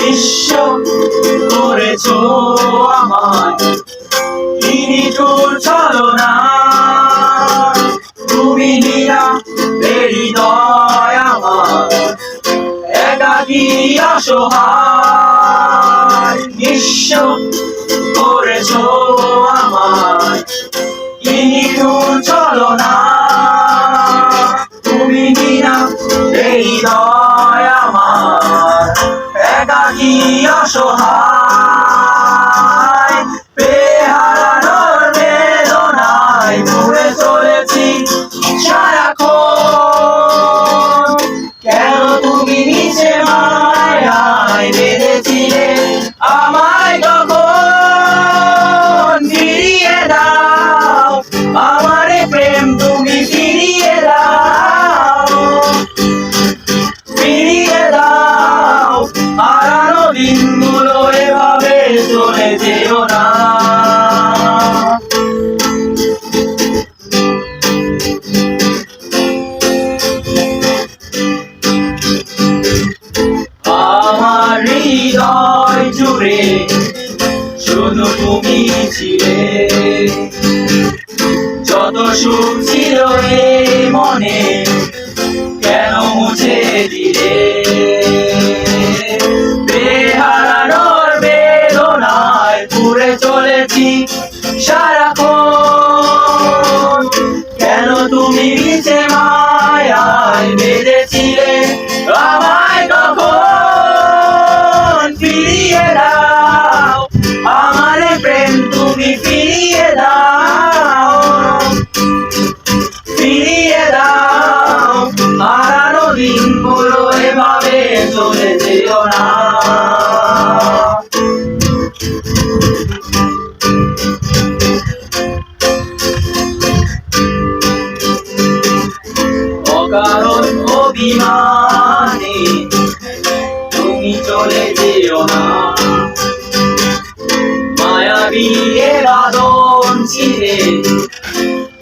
বিশ্ব করেছ আমায়। তিনি তোর ছলনা তুমি নিরা হৃদয় আমার। একাকি অসহায় নিঃস্ব করেছ আমায়। তিনি তোর ছলনা একাকি অসহায় শুধু তুমি ছিলে। যত সুখ ছিল এই মনে, কেন মুছে দিলে? বেহারানোর বেদনায় পুরে চলেছি সারাক্ষণ দিনগুলো এভাবে চলে যেও না। অকারণ অভিমানে তুমি চলে যেও না। মায়াবী এ বাদন ছিঁড়ে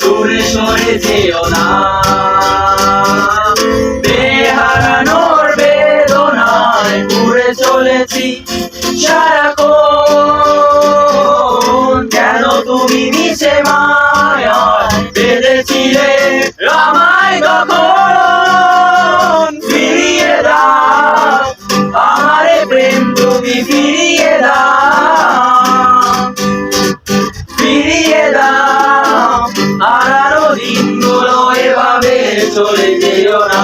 দূরে সরে যেও না। সারাক্ষণ কেন তুমি নিচে মায়া বেঁধেছিলে আমায় তখন ফিরিয়ে দাও, আমারে প্রেম তুমি ফিরিয়ে দাও। ফিরিয়ে দাও, আর আরও দিনগুলো এভাবে চলে যেও না।